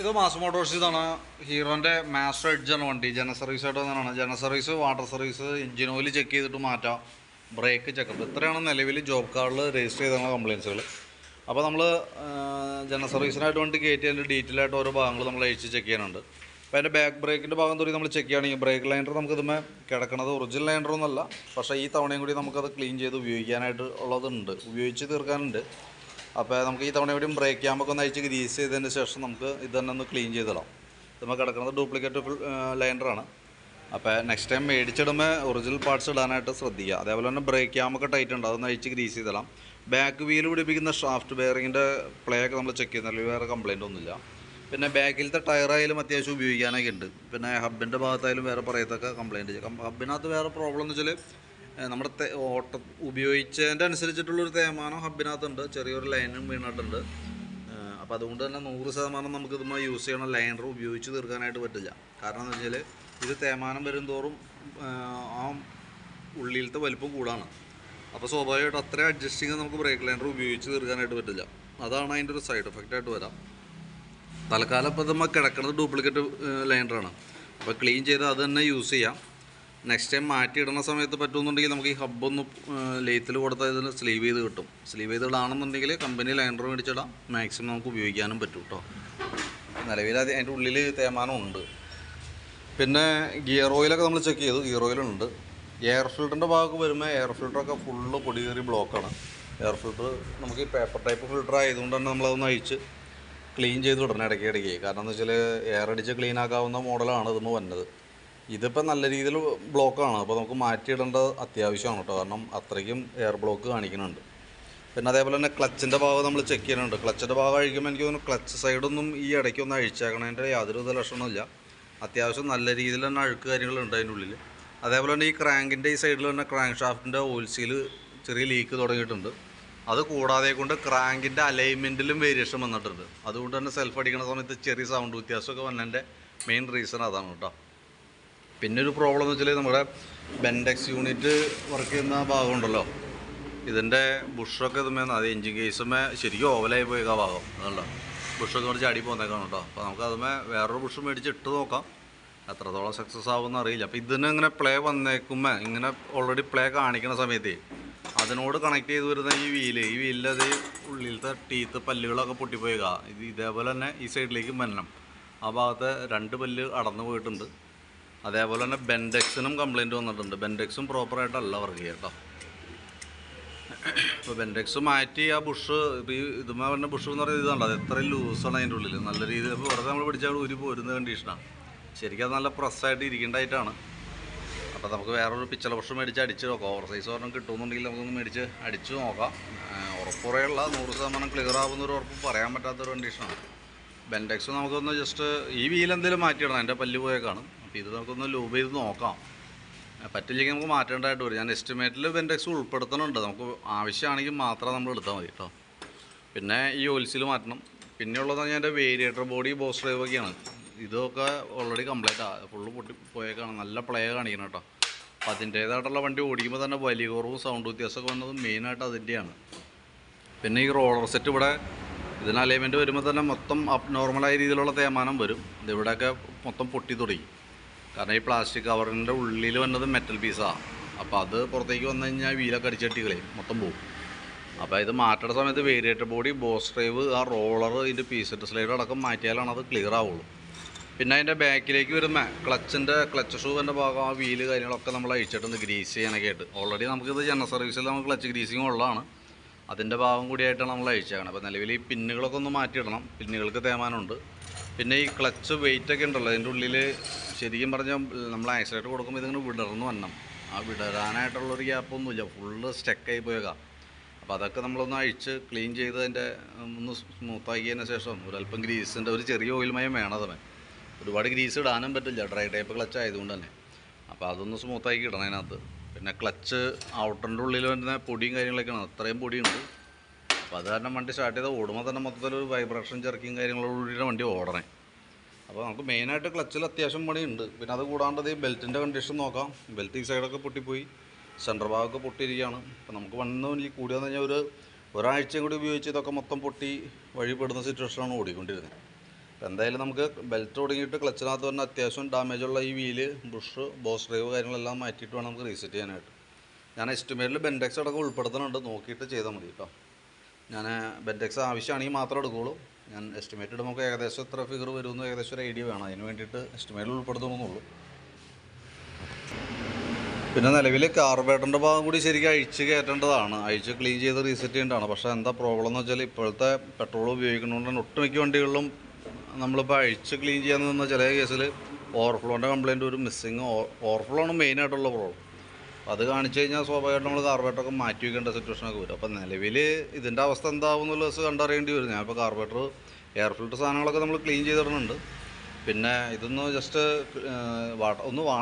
ഇത് mass Motors ഇതാണ്. ഹീറോന്റെ master edge ആണ് വണ്ടി. ജന സർവീസ് ആയിട്ട് വന്നതാണ്. ജന service water service engine oil check ചെയ്തിട്ട് മാറ്റാം. ബ്രേക്ക് ചെക്കപ്പ് ഇത്രയാണ് നിലവിൽ ജോബ് കാർഡിൽ രജിസ്റ്റർ ചെയ്തിട്ടുള്ള കംപ്ലയിൻസുകൾ അപ്പോൾ നമ്മൾ ജന സർവീസിനായിട്ട് വണ്ടി കയറ്റി അതിന്റെ ഡീറ്റെയിൽ ആയിട്ട് ഓരോ ഭാഗങ്ങൾ നമ്മൾ അഴിച്ച് ചെക്ക് ചെയ്യാനുണ്ട്. അപ്പോൾ അതിന്റെ ബാക്ക് ബ്രേക്കിന്റെ ഭാഗം തൊട്ട് നമ്മൾ ചെക്ക് ചെയ്യുകയാണെങ്കിൽ ബ്രേക്ക് ലൈനർ നമുക്ക് ഇതുമേ കിടക്കണത് ഒറിജിനൽ ലൈനർ ഒന്നുമല്ല. പക്ഷേ ഈ തവണയും കൂടി നമുക്കത് ക്ലീൻ ചെയ്ത് ഉപയോഗിക്കാനായിട്ട് ഉള്ളതുണ്ട്. ഉപയോഗിച്ച് തീർക്കാനുണ്ട്. അപ്പോൾ നമുക്ക് ഈ തവണ എവിടെയും ബ്രേക്ക് ക്യാമ്പൊക്കെ ഒന്ന് അയച്ച് ഗ്രീസ് ചെയ്തതിന് ശേഷം നമുക്ക് ഇത് തന്നെ ഒന്ന് ക്ലീൻ ചെയ്തിടാം. നമ്മൾ കിടക്കുന്നത് ഡ്യൂപ്ലിക്കേറ്റ് ലൈൻഡറാണ് അപ്പോൾ നെക്സ്റ്റ് ടൈം മേടിച്ചിടുമ്പോൾ ഒറിജിനൽ പാർട്സ് ഇടാനായിട്ട് ശ്രദ്ധിക്കുക. അതേപോലെ തന്നെ ബ്രേക്ക് ക്യാമൊക്കെ ടൈറ്റ് ഉണ്ട്. അതൊന്ന് അഴിച്ച് ഗ്രീസ് ചെയ്തിടാം. ബാക്ക് വീൽ പിടിപ്പിക്കുന്ന ഷാഫ്റ്റ് ബെയറിങ്ങിന്റെ പ്ലേ ഒക്കെ നമ്മൾ ചെക്ക് ചെയ്യുന്നില്ല വേറെ കംപ്ലയിന്റ് ഒന്നുമില്ല. പിന്നെ ബാക്കിലത്തെ ടയറായാലും അത്യാവശ്യം ഉപയോഗിക്കാനൊക്കെ ഉണ്ട്. പിന്നെ ഹബിന്റെ ഭാഗത്തായാലും വേറെ പറയത്തൊക്കെ കംപ്ലയിന്റ് ഹബിനകത്ത് വേറെ പ്രോബ്ലം എന്ന് വെച്ചാൽ നമ്മുടെ ഓട്ട ഉപയോഗിച്ചതിന്റെ അനുസരിച്ചിട്ടുള്ളൊരു തേമാനം ഹബിനകത്തുണ്ട് ചെറിയൊരു ലൈനും വീണിട്ടുണ്ട്. അപ്പോൾ അതുകൊണ്ട് തന്നെ നൂറ് ശതമാനം നമുക്ക് ഇതുമായി യൂസ് ചെയ്യണ ലൈനർ ഉപയോഗിച്ച് തീർക്കാനായിട്ട് പറ്റില്ല. കാരണം എന്ന് വെച്ചാൽ ഇത് തേമാനം വരും തോറും ആ ഉള്ളിലത്തെ വലിപ്പം കൂടാണ്. അപ്പോൾ സ്വാഭാവികമായിട്ട് അത്രയും അഡ്ജസ്റ്റിങ് നമുക്ക് ബ്രേക്ക് ലൈനർ ഉപയോഗിച്ച് തീർക്കാനായിട്ട് പറ്റില്ല. അതാണ് അതിന്റെ ഒരു സൈഡ് എഫക്റ്റ് ആയിട്ട് വരാം. തൽക്കാലം ഇപ്പോൾ നമ്മൾ കിടക്കുന്നത് ഡ്യൂപ്ലിക്കേറ്റ് ലൈനറാണ് അപ്പോൾ ക്ലീൻ ചെയ്ത് അത് തന്നെ യൂസ് ചെയ്യാം. നെക്സ്റ്റ് ടൈം മാറ്റിയിടുന്ന സമയത്ത് പറ്റുമെന്നുണ്ടെങ്കിൽ നമുക്ക് ഈ ഹബ്ബൊന്ന് ലെയ്ത്തിൽ കൊടുത്താൽ ഇതിന് സ്ലീവ് ചെയ്ത് കിട്ടും. സ്ലീവ് ചെയ്ത് ഇടാണെന്നുണ്ടെങ്കിൽ കമ്പനി ലൈനർ മേടിച്ചിടാം. മാക്സിമം നമുക്ക് ഉപയോഗിക്കാനും പറ്റും കേട്ടോ നിലവിൽ അത് അതിന്റെ ഉള്ളിൽ തേമാനം ഉണ്ട്. പിന്നെ ഗിയർ ഓയിലൊക്കെ നമ്മൾ ചെക്ക് ചെയ്തു. ഗിയർ ഓയിലുണ്ട് എയർ ഫിൽറ്ററിന്റെ ഭാഗത്ത് വരുമ്പോൾ എയർ ഫിൽറ്ററൊക്കെ ഫുള്ള് പൊടി കയറി ബ്ലോക്കാണ് എയർ ഫിൽറ്റർ നമുക്ക് ഈ പേപ്പർ ടൈപ്പ് ഫിൽറ്റർ ആയതുകൊണ്ട് തന്നെ നമ്മളതൊന്ന് അഴിച്ച് ക്ലീൻ ചെയ്ത് വിടണം ഇടയ്ക്ക് ഇടയ്ക്ക്. കാരണം എന്താ വെച്ചാൽ എയർ അടിച്ച് ക്ലീൻ ആക്കാവുന്ന മോഡലാണ് ഇതുമ്പോൾ വന്നത്. ഇതിപ്പോൾ നല്ല രീതിയിൽ ബ്ലോക്കാണ്. അപ്പോൾ നമുക്ക് മാറ്റിയിടേണ്ടത് അത്യാവശ്യമാണ് കേട്ടോ. കാരണം അത്രയ്ക്കും എയർ ബ്ലോക്ക് കാണിക്കുന്നുണ്ട്. പിന്നെ അതേപോലെ തന്നെ ക്ലച്ചിന്റെ ഭാഗം നമ്മൾ ചെക്ക് ചെയ്യുന്നുണ്ട്. ക്ലച്ചിന്റെ ഭാഗം അഴിക്കുമ്പോൾ എനിക്ക് തോന്നുന്നു ക്ലച്ച് സൈഡൊന്നും ഈ ഇടയ്ക്കൊന്നും അഴിച്ചേക്കണതിന്റെ യാതൊരു വിധ ലക്ഷണമില്ല അത്യാവശ്യം നല്ല രീതിയിൽ തന്നെ അഴുക്ക് കാര്യങ്ങളുണ്ട് അതിന്റെ ഉള്ളിൽ അതേപോലെ തന്നെ ഈ ക്രാങ്കിന്റെ ഈ സൈഡിൽ തന്നെ ക്രാങ്ക് ഷാഫ്റ്റിന്റെ ഓയിൽ സീൽ ചെറിയ ലീക്ക് തുടങ്ങിയിട്ടുണ്ട്. അത് കൂടാതെ കൊണ്ട് ക്രാങ്കിന്റെ അലൈൻമെന്റിലും വേരിയേഷൻ വന്നിട്ടുണ്ട്. അതുകൊണ്ട് തന്നെ സെൽഫ് അടിക്കുന്ന സമയത്ത് ചെറിയ സൗണ്ട് വ്യത്യാസമൊക്കെ വന്നതിന്റെ മെയിൻ റീസൺ അതാണ് കേട്ടോ. പിന്നെ ഒരു പ്രോബ്ലം എന്ന് വെച്ചാൽ നമ്മുടെ ബെൻഡെക്സ് യൂണിറ്റ് വർക്ക് ചെയ്യുന്ന ഭാഗമുണ്ടല്ലോ. ഇതിന്റെ ബുഷൊക്കെ ഇതുമേ അത് എഞ്ചിൻ കേസുമേ ശരിക്കും ഓവലായി പോയേക്കാ ഭാഗം അതല്ല. ബുഷൊക്കെ കുറച്ച് അടി പോന്നേക്കാണ് കേട്ടോ അപ്പോൾ നമുക്ക് അതുമേ വേറൊരു ബുഷ് മേടിച്ച് ഇട്ട് നോക്കാം. എത്രത്തോളം സക്സസ് ആവുമെന്ന് അറിയില്ല. അപ്പോൾ ഇതിന് ഇങ്ങനെ പ്ലേ വന്നേക്കുമ്പോൾ ഇങ്ങനെ ഓൾറെഡി പ്ലേ കാണിക്കുന്ന സമയത്ത് അതിനോട് കണക്ട് ചെയ്ത് വരുന്ന ഈ വീൽ ഈ വീലിന്റെ അത് ഉള്ളിലത്തെ ടീത്ത് പല്ലുകളൊക്കെ പൊട്ടിപ്പോയേക്കാം. ഇത് ഇതേപോലെ തന്നെ ഈ സൈഡിലേക്ക് മരണം. ആ ഭാഗത്തെ രണ്ട് പല്ല് അടന്നു പോയിട്ടുണ്ട്. അതേപോലെ തന്നെ ബെൻഡെക്സിനും കംപ്ലൈന്റ് വന്നിട്ടുണ്ട് ബെൻഡെക്സും പ്രോപ്പറായിട്ടല്ല വർക്ക് ചെയ്യുക കേട്ടോ ഇപ്പോൾ ബെൻഡെക്സ് മാറ്റി ആ ബുഷ് ഇപ്പോൾ ഈ ഇതുമാ പറഞ്ഞ ബുഷ് എന്ന് പറയുന്നത് ഇതാണ് അത് എത്രയും ലൂസാണ് അതിന്റെ ഉള്ളിൽ നല്ല രീതിയിൽ ഇപ്പോൾ വെറുതെ നമ്മൾ പിടിച്ചാൽ ഊരി പോരുന്ന കണ്ടീഷനാണ് ശരിക്കും അത് നല്ല പ്രസ്സായിട്ട് ഇരിക്കേണ്ടതായിട്ടാണ് അപ്പോൾ നമുക്ക് വേറൊരു പിച്ചള ബുഷ് മേടിച്ച് അടിച്ച് നോക്കാം. ഓവർ സൈസ് ഒരെണ്ണം കിട്ടുമെന്നുണ്ടെങ്കിൽ നമുക്കൊന്ന് മേടിച്ച് അടിച്ച് നോക്കാം. ഉറപ്പുറയുള്ള നൂറ് ശതമാനം ക്ലിയർ ആവുന്ന ഒരു ഉറപ്പ് പറയാൻ പറ്റാത്തൊരു കണ്ടീഷനാണ് ബെൻഡെക്സ് നമുക്കൊന്ന് ജസ്റ്റ് ഈ വീലെന്തെങ്കിലും മാറ്റിയിടണം. എന്റെ പല്ല് പോയേക്കാണ്. അപ്പോൾ ഇത് നമുക്കൊന്ന് ലൂബ് ചെയ്ത് നോക്കാം. പറ്റില്ലെങ്കിൽ നമുക്ക് മാറ്റേണ്ടതായിട്ട് വരും. ഞാൻ എസ്റ്റിമേറ്റിൽ ബെൻഡെക്സ് ഉൾപ്പെടുത്തണമുണ്ട് നമുക്ക് ആവശ്യമാണെങ്കിൽ മാത്രം നമ്മൾ എടുത്താൽ മതി കേട്ടോ പിന്നെ ഈ ഓയിൽസിൽ മാറ്റണം. പിന്നെയുള്ളത് ഞാൻ എന്റെ വേരിയേറ്റർ ബോഡി ബോസ് ഡ്രൈവ് ഒക്കെയാണ്. ഇതൊക്കെ ഓൾറെഡി കംപ്ലീറ്റ് ആ. ഫുള്ള് പൊട്ടി പോയേക്കാണ്. നല്ല പ്ലേ കാണിക്കണം കേട്ടോ അപ്പോൾ അതിന്റേതായിട്ടുള്ള വണ്ടി ഓടിക്കുമ്പോൾ തന്നെ വലിയ കുറവും സൗണ്ട് വ്യത്യാസമൊക്കെ വന്നത് മെയിനായിട്ട് അതിന്റെയാണ്. പിന്നെ ഈ റോളർ സെറ്റ് ഇവിടെ ഇതിന് അലൈൻമെന്റ് വരുമ്പോൾ തന്നെ മൊത്തം അപ് നോർമലായ രീതിയിലുള്ള തേമാനം വരും. ഇതിവിടെയൊക്കെ മൊത്തം പൊട്ടി തുടങ്ങി. കാരണം ഈ പ്ലാസ്റ്റിക് കവറിന്റെ ഉള്ളിൽ വന്നത് മെറ്റൽ പീസാണ് അപ്പോൾ അത് പുറത്തേക്ക് വന്നു കഴിഞ്ഞാൽ വീലൊക്കെ അടിച്ചട്ടി കളയും മൊത്തം പോകും അപ്പോൾ ഇത് മാറ്റേണ്ട സമയത്ത് വേരിയേറ്റർ ബോഡി ബോസ് ഡ്രൈവ് ആ റോളർ ഇതിന്റെ പീസെറ്റ് സ്ലൈഡ് അടക്കം മാറ്റിയാലാണ് അത് ക്ലിയർ ആവുള്ളൂ. പിന്നെ അതിന്റെ ബാക്കിലേക്ക് വരുമ്പോൾ ക്ലച്ചിന്റെ ക്ലച്ച് ഷൂവിന്റെ ഭാഗം ആ വീൽ കാര്യങ്ങളൊക്കെ നമ്മൾ അഴിച്ചിട്ടുണ്ട് ഗ്രീസ് ചെയ്യാനൊക്കെ ആയിട്ട്. ഓൾറെഡി നമുക്കിത് ജനറൽ സർവീസിൽ നമുക്ക് ക്ലച്ച് ഗ്രീസിങ് ഉള്ളതാണ്. അതിന്റെ ഭാഗം കൂടിയായിട്ടാണ് നമ്മൾ അഴിച്ചേക്കണം. അപ്പോൾ നിലവിൽ ഈ പിന്നുകളൊക്കെ ഒന്ന് മാറ്റിയിടണം. പിന്നുകൾക്ക് തേമാനമുണ്ട് പിന്നെ ഈ ക്ലച്ച് വെയിറ്റ് ഒക്കെ ഉണ്ടല്ലോ അതിന്റെ ഉള്ളിൽ ശരിക്കും പറഞ്ഞാൽ നമ്മൾ ആക്സിലേറ്റർ കൊടുക്കുമ്പോൾ ഇതിങ്ങനെ വിടർന്ന് വരണം ആ വിടരാനായിട്ടുള്ളൊരു ഗ്യാപ്പൊന്നുമില്ല ഫുള്ള് സ്റ്റക്കായി പോയേക്കാം. അപ്പോൾ അതൊക്കെ നമ്മളൊന്ന് അഴിച്ച് ക്ലീൻ ചെയ്ത് അതിന്റെ ഒന്ന് സ്മൂത്താക്കിയതിന് ശേഷം ഒരല്പം ഗ്രീസിന്റെ ഒരു ചെറിയ ഓയിൽമയം വേണം അതവൻ ഒരുപാട് ഗ്രീസ് ഇടാനും പറ്റില്ല ഡ്രൈ ടൈപ്പ് ക്ലച്ച് ആയതുകൊണ്ട് തന്നെ. അപ്പോൾ അതൊന്ന് സ്മൂത്താക്കി ഇടണം അതിനകത്ത് പിന്നെ ക്ലച്ച് ഔട്ടറിന്റെ ഉള്ളിൽ വരുന്ന പൊടിയും കാര്യങ്ങളൊക്കെയാണ് അത്രയും പൊടിയുണ്ട്. അപ്പോൾ അത് കാരണം വണ്ടി സ്റ്റാർട്ട് ചെയ്താൽ ഓടുമ്പോൾ തന്നെ മൊത്തത്തിൽ ഒരു വൈബ്രേഷൻ ചെറുക്കിയും കാര്യങ്ങളോടുകൂടിയാണ് വണ്ടി ഓടണേ. അപ്പോൾ നമുക്ക് മെയിനായിട്ട് ക്ലച്ചിൽ അത്യാവശ്യം പണിയുണ്ട് പിന്നെ അത് കൂടാണ്ട് ഈ ബെൽറ്റിന്റെ കണ്ടീഷൻ നോക്കാം. ബെൽറ്റ് ഈ സൈഡൊക്കെ പൊട്ടിപ്പോയി. സെന്റർ ഭാഗമൊക്കെ പൊട്ടിയിരിക്കുകയാണ്. അപ്പോൾ നമുക്ക് വന്ന് ഈ കൂടിയെന്ന് കഴിഞ്ഞാൽ ഒരു ഒരാഴ്ചയും കൂടി ഉപയോഗിച്ച് ഇതൊക്കെ മൊത്തം പൊട്ടി വഴിപ്പെടുന്ന സിറ്റുവേഷനാണ് ഓടിക്കൊണ്ടിരുന്നത്. എന്തായാലും നമുക്ക് ബെൽറ്റ് തുടങ്ങിയിട്ട് ക്ലച്ചിനകത്ത് തന്നെ അത്യാവശ്യം ഡാമേജുള്ള ഈ വീൽ ബുഷ് ബോസ് ഡ്രൈവ് കാര്യങ്ങളെല്ലാം മാറ്റിയിട്ട് വേണം നമുക്ക് റീസെറ്റ് ചെയ്യാനായിട്ട്. ഞാൻ എസ്റ്റിമേറ്റിൽ ബെൻഡെക്സ് അടക്കം ഉൾപ്പെടുത്തുന്നുണ്ട്. നോക്കിയിട്ട് ചെയ്താൽ മതി കേട്ടോ. ഞാൻ ബെൻഡെക്സ് ആവശ്യമാണെങ്കിൽ മാത്രം എടുക്കുകയുള്ളൂ ഞാൻ എസ്റ്റിമേറ്റ് ഇടുമ്പോൾ ഏകദേശം എത്ര ഫിഗർ വരുമെന്ന് ഏകദേശം ഒരു ഐഡിയ വേണം. അതിന് വേണ്ടിയിട്ട് എസ്റ്റിമേറ്റിൽ ഉൾപ്പെടുത്തണമെന്നുള്ളൂ പിന്നെ നിലവിൽ കാർബേറ്ററിന്റെ ഭാഗം കൂടി ശരിക്കും അഴിച്ച് കയറ്റേണ്ടതാണ്. അഴിച്ച് ക്ലീൻ ചെയ്ത് റീസെറ്റ് ചെയ്യേണ്ടതാണ്. പക്ഷേ എന്താ പ്രോബ്ലം എന്ന് വെച്ചാൽ ഇപ്പോഴത്തെ പെട്രോൾ ഉപയോഗിക്കുന്നതുകൊണ്ട് ഒട്ടുമിക്ക വണ്ടികളിലും നമ്മളിപ്പോൾ അഴിച്ച് ക്ലീൻ ചെയ്യാൻ നിന്ന ചില കേസിൽ ഓവർഫ്ലോന്റെ കംപ്ലയിന്റ് ഒരു മിസ്സിങ് ഓവർഫ്ലോ ആണ് മെയിനായിട്ടുള്ള പ്രോബ്ലം അത് കാണിച്ചു കഴിഞ്ഞാൽ സ്വാഭാവികമായിട്ടും നമ്മൾ കാർബേറ്ററൊക്കെ മാറ്റി വെക്കേണ്ട സിറ്റുവേഷനൊക്കെ വരും. അപ്പോൾ നിലവിൽ ഇതിന്റെ അവസ്ഥ എന്താവും എന്നുള്ള ദിവസം കണ്ടറിയേണ്ടി വരും. ഞാനിപ്പോൾ കാർബേറ്റർ എയർ ഫിൽറ്റർ സാധനങ്ങളൊക്കെ നമ്മൾ ക്ലീൻ ചെയ്തിടുന്നുണ്ട്. പിന്നെ ഇതൊന്ന് ജസ്റ്റ് വാട്ടർ ഒന്ന് വാ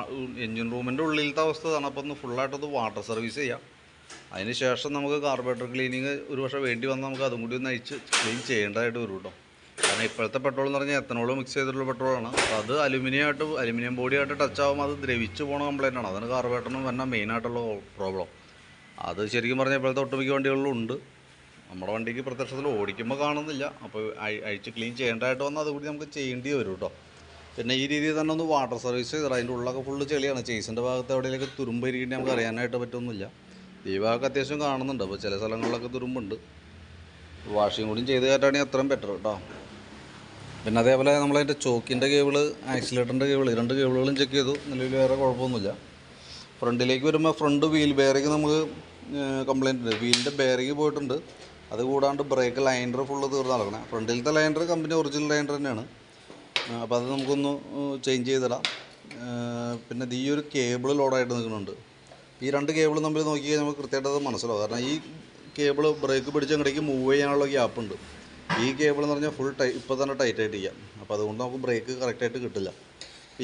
എൻജിൻ റൂമിന്റെ ഉള്ളിലത്തെ അവസ്ഥ ഇതാണ് അപ്പോൾ ഒന്ന് ഫുള്ളായിട്ടൊന്ന് വാട്ടർ സർവീസ് ചെയ്യാം. അതിന് ശേഷം നമുക്ക് കാർബറേറ്റർ ക്ലീനിങ് ഒരു പക്ഷേ വേണ്ടി വന്നാൽ നമുക്ക് അതും കൂടി ഒന്ന് അയച്ച് ക്ലീൻ ചെയ്യേണ്ടതായിട്ട് വരും കേട്ടോ കാരണം ഇപ്പോഴത്തെ പെട്രോൾ എന്ന് പറഞ്ഞാൽ എത്തനോൾ മിക്സ് ചെയ്തിട്ടുള്ള പെട്രോളാണ് അപ്പോൾ അത് അലുമിനിയം ആയിട്ട് അലുമിനിയം ബോഡിയായിട്ട് ടച്ച് ആകുമ്പോൾ അത് ദ്രവിച്ച് പോണ കംപ്ലൈന്റ് ആണ്. അതാണ് കാർബേറ്ററിന് വന്ന മെയിനായിട്ടുള്ള പ്രോബ്ലം അത് ശരിക്കും പറഞ്ഞാൽ ഇപ്പോഴത്തെ ഒട്ടുമിക്ക വണ്ടികളിലും ഉണ്ട്. നമ്മുടെ വണ്ടിക്ക് പ്രത്യക്ഷത്തിൽ ഓടിക്കുമ്പോൾ കാണുന്നില്ല. അപ്പോൾ അഴി- അഴിച്ച് ക്ലീൻ ചെയ്യേണ്ടതായിട്ട് വന്നാൽ അതുകൂടി നമുക്ക് ചെയ്യേണ്ടി വരും കേട്ടോ പിന്നെ ഈ രീതിയിൽ തന്നെ ഒന്ന് വാട്ടർ സർവീസ് ചെയ്തിട്ട് അതിന്റെ ഉള്ളൊക്കെ ഫുള്ള് ചെളിയാണ്. ചേസിന്റെ ഭാഗത്ത് എവിടെയെങ്കിലും തുരുമ്പ് ഇരിക്കേണ്ടി നമുക്ക് അറിയാനായിട്ട് പറ്റൊന്നുമില്ല ഈ ഭാഗത്ത് അത്യാവശ്യം കാണുന്നുണ്ട്. അപ്പോൾ ചില സ്ഥലങ്ങളിലൊക്കെ തുരുമ്പുണ്ട്. വാഷിംഗ് കൂടിയും ചെയ്ത് കയറ്റാണെങ്കിൽ അത്രയും ബെറ്റർ കേട്ടോ പിന്നെ അതേപോലെ നമ്മളതിന്റെ ചോക്കിന്റെ കേബിൾ ആക്സിലേറ്ററിന്റെ കേബിൾ രണ്ട് കേബിളുകളും ചെക്ക് ചെയ്തു. നിലവിൽ വേറെ കുഴപ്പമൊന്നുമില്ല. ഫ്രണ്ടിലേക്ക് വരുമ്പോൾ ഫ്രണ്ട് വീൽ ബെയറിങ് നമുക്ക് കംപ്ലൈന്റ് ഉണ്ട്. വീലിന്റെ ബെയറിങ് പോയിട്ടുണ്ട്. അത് കൂടാണ്ട് ബ്രേക്ക് ലൈനർ ഫുള്ള് തീർന്ന് നടക്കണേ. ഫ്രണ്ടിലത്തെ ലൈനർ കമ്പനി ഒറിജിനൽ ലൈനർ തന്നെയാണ്. അപ്പോൾ അത് നമുക്കൊന്ന് ചേഞ്ച് ചെയ്തിടാം. പിന്നെ ഈ ഒരു കേബിൾ ലോഡായിട്ട് നിൽക്കുന്നുണ്ട്. ഈ രണ്ട് കേബിൾ തമ്മിൽ കഴിഞ്ഞാൽ നമുക്ക് കൃത്യമായിട്ട് അത് മനസ്സിലാവും. കാരണം ഈ കേബിൾ ബ്രേക്ക് പിടിച്ച് അങ്ങോട്ടേക്ക് മൂവ് ചെയ്യാനുള്ള ഗ്യാപ്പ് ഉണ്ട്. ഈ കേബിൾ എന്ന് പറഞ്ഞാൽ ഫുൾ ടൈ ഇപ്പോൾ തന്നെ ടൈറ്റായിട്ട് ചെയ്യാം അപ്പോൾ അതുകൊണ്ട് നമുക്ക് ബ്രേക്ക് കറക്റ്റായിട്ട് കിട്ടില്ല.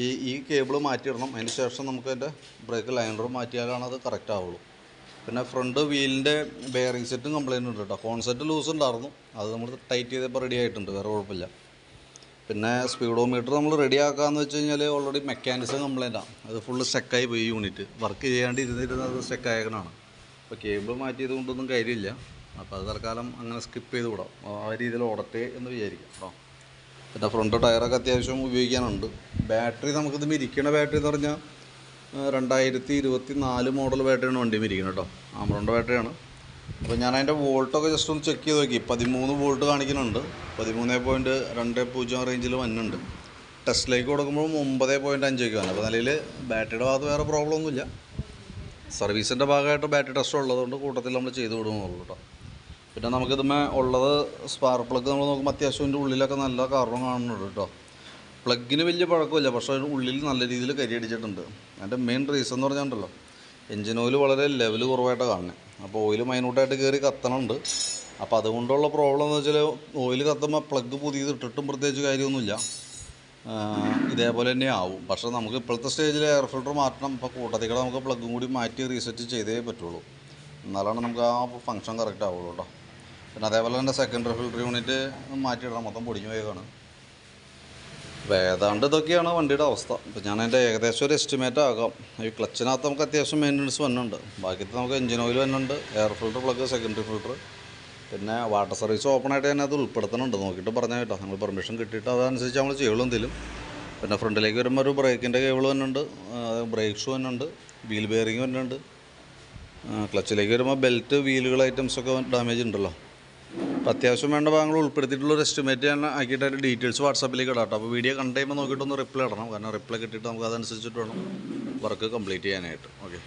ഈ ഈ കേബിൾ മാറ്റിയിടണം അതിന് ശേഷം നമുക്ക് അതിന്റെ ബ്രേക്ക് ലൈനറും മാറ്റിയാലാണ് അത് കറക്റ്റ് ആവുള്ളൂ. പിന്നെ ഫ്രണ്ട് വീലിന്റെ ബെയറിംഗ് സെറ്റും കംപ്ലൈന്റ് ഉണ്ട് കേട്ടോ. ഫോൺ സെറ്റ് ലൂസ് ഉണ്ടായിരുന്നു. അത് നമ്മൾ ടൈറ്റ് ചെയ്തപ്പോൾ റെഡി ആയിട്ടുണ്ട്. വേറെ കുഴപ്പമില്ല. പിന്നെ സ്പീഡോമീറ്റർ നമ്മൾ റെഡി ആക്കാമെന്ന് വെച്ച് കഴിഞ്ഞാൽ ഓൾറെഡി മെക്കാനിസം കംപ്ലൈന്റാണ് അത് ഫുള്ള് സ്റ്റക്കായി പോയി യൂണിറ്റ് വർക്ക് ചെയ്യാണ്ട് ഇരുന്നിരുന്നത് അത് അപ്പോൾ കേബിൾ മാറ്റിയത് കൊണ്ടൊന്നും കാര്യമില്ല. അപ്പോൾ അത് തൽക്കാലം അങ്ങനെ സ്കിപ്പ് ചെയ്ത് വിടാം. ആ രീതിയിൽ ഓടട്ടെ എന്ന് വിചാരിക്കാം കേട്ടോ പിന്നെ ഫ്രണ്ട് ടയറൊക്കെ അത്യാവശ്യം ഉപയോഗിക്കാനുണ്ട്. ബാറ്ററി നമുക്കിത് ഇരിക്കണ ബാറ്ററി എന്ന് പറഞ്ഞാൽ രണ്ടായിരത്തി ഇരുപത്തി നാല് മോഡൽ ബാറ്ററിയാണ് വണ്ടി ഇരിക്കുന്നത് കേട്ടോ ആമറോണ്ട ബാറ്ററിയാണ് അപ്പോൾ ഞാൻ അതിന്റെ വോൾട്ടൊക്കെ ജസ്റ്റ് ഒന്ന് ചെക്ക് ചെയ്ത് നോക്കി. പതിമൂന്ന് വോൾട്ട് കാണിക്കുന്നുണ്ട്. പതിമൂന്ന് പോയിന്റ് രണ്ട് പൂജ്യം റേഞ്ചിൽ വന്നുണ്ട് ടെസ്റ്റിലേക്ക് കൊടുക്കുമ്പോൾ ഒമ്പത് പോയിന്റ് അഞ്ചൊക്കെ വന്നു. അപ്പോൾ നിലയിൽ ബാറ്ററിയുടെ ഭാഗത്ത് വേറെ പ്രോബ്ലം ഒന്നുമില്ല. സർവീസിന്റെ ഭാഗമായിട്ട് ബാറ്ററി ടെസ്റ്റ് ഉള്ളതുകൊണ്ട് കൂട്ടത്തിൽ നമ്മൾ ചെയ്ത് വിടുന്നുള്ളൂ കേട്ടോ പിന്നെ നമുക്കിതുമേ ഉള്ളത് സ്പാർക്ക് പ്ലഗ് നമ്മൾ നോക്കുമ്പോൾ അത്യാവശ്യം ഇതിന്റെ ഉള്ളിലൊക്കെ നല്ല കാർബൺ കാണുന്നുണ്ട് കേട്ടോ പ്ലഗിന് വലിയ പഴക്കമില്ല പക്ഷേ അതിന്റെ ഉള്ളിൽ നല്ല രീതിയിൽ കരി അടിച്ചിട്ടുണ്ട്. അതിന്റെ മെയിൻ റീസൺ എന്ന് പറഞ്ഞാൽ എഞ്ചിൻ ഓയിൽ വളരെ ലെവൽ കുറവായിട്ടാണ് കാണുന്നത് അപ്പോൾ ഓയിൽ മൈനൂട്ടായിട്ട് കയറി കത്തണുണ്ട്. അപ്പോൾ അതുകൊണ്ടുള്ള പ്രോബ്ലം എന്ന് വെച്ചാൽ ഓയിൽ കത്തുമ്പോൾ പ്ലഗ് പുതിയത് ഇട്ടിട്ടും പ്രത്യേകിച്ച് കാര്യമൊന്നുമില്ല. ഇതേപോലെ തന്നെ ആവും. പക്ഷേ നമുക്ക് ഇപ്പോഴത്തെ സ്റ്റേജിൽ എയർ ഫിൽറ്റർ മാറ്റണം. ഇപ്പോൾ കൂട്ടത്തിൽ കൂടെ നമുക്ക് പ്ലഗും കൂടി മാറ്റി റീസെറ്റ് ചെയ്തേ പറ്റുള്ളൂ. എന്നാലാണ് നമുക്ക് ആ ഫങ്ഷൻ കറക്റ്റ് ആവുള്ളൂ കേട്ടോ പിന്നെ അതേപോലെ തന്നെ സെക്കൻഡറി ഫിൽറ്റർ യൂണിറ്റ് മാറ്റിയിടണം. മൊത്തം പൊടിഞ്ഞു പോയേക്കാണ്. അപ്പോൾ ഏതാണ്ട് ഇതൊക്കെയാണ് വണ്ടിയുടെ അവസ്ഥ. ഇപ്പോൾ ഞാൻ അതിന്റെ ഏകദേശം ഒരു എസ്റ്റിമേറ്റ് ആകാം. ഈ ക്ലച്ചിനകത്ത് നമുക്ക് അത്യാവശ്യം മെയിന്റനൻസ് വന്നുണ്ട് ബാക്കി നമുക്ക് engine oil വന്നുണ്ട് air filter plug secondary filter പിന്നെ വാട്ടർ സർവീസ് ഓപ്പൺ ആയിട്ട് തന്നെ അത് ഉൾപ്പെടുത്തുന്നുണ്ട്. നോക്കിയിട്ട് പറഞ്ഞാൽ കേട്ടോ. നമ്മൾ പെർമിഷൻ കിട്ടിയിട്ട് അതനുസരിച്ച് നമ്മൾ ചെയ്യുള്ളൂ എന്തെങ്കിലും. പിന്നെ ഫ്രണ്ടിലേക്ക് വരുമ്പോൾ ഒരു ബ്രേക്കിന്റെ കേബിൾ വന്നുണ്ട് ബ്രേക്ക് ഷൂ വന്നുണ്ട് വീൽ ബെയറിങ് വന്നുണ്ട് ക്ലച്ചിലേക്ക് വരുമ്പോൾ ബെൽറ്റ് വീലുകൾ ഐറ്റംസൊക്കെ ഡാമേജ് ഉണ്ടല്ലോ. അപ്പോൾ അത്യാവശ്യം വേണ്ട ഭാഗങ്ങൾ ഉൾപ്പെടുത്തിയിട്ടുള്ള ഒരു എസ്റ്റിമേറ്റ് ഞാൻ ആക്കിയിട്ട് ഡീറ്റെയിൽസ് വാട്സാപ്പിലേക്ക് ഇടാം അപ്പോൾ വീഡിയോ കണ്ടു കഴിയുമ്പോൾ നോക്കിയിട്ടൊന്ന് റിപ്ലൈ ഇടണം. കാരണം റിപ്ലൈ കിട്ടിയിട്ട് നമുക്ക് അതനുസരിച്ചിട്ട് വേണം വർക്ക് കംപ്ലീറ്റ് ചെയ്യാനായിട്ട്. ഓക്കെ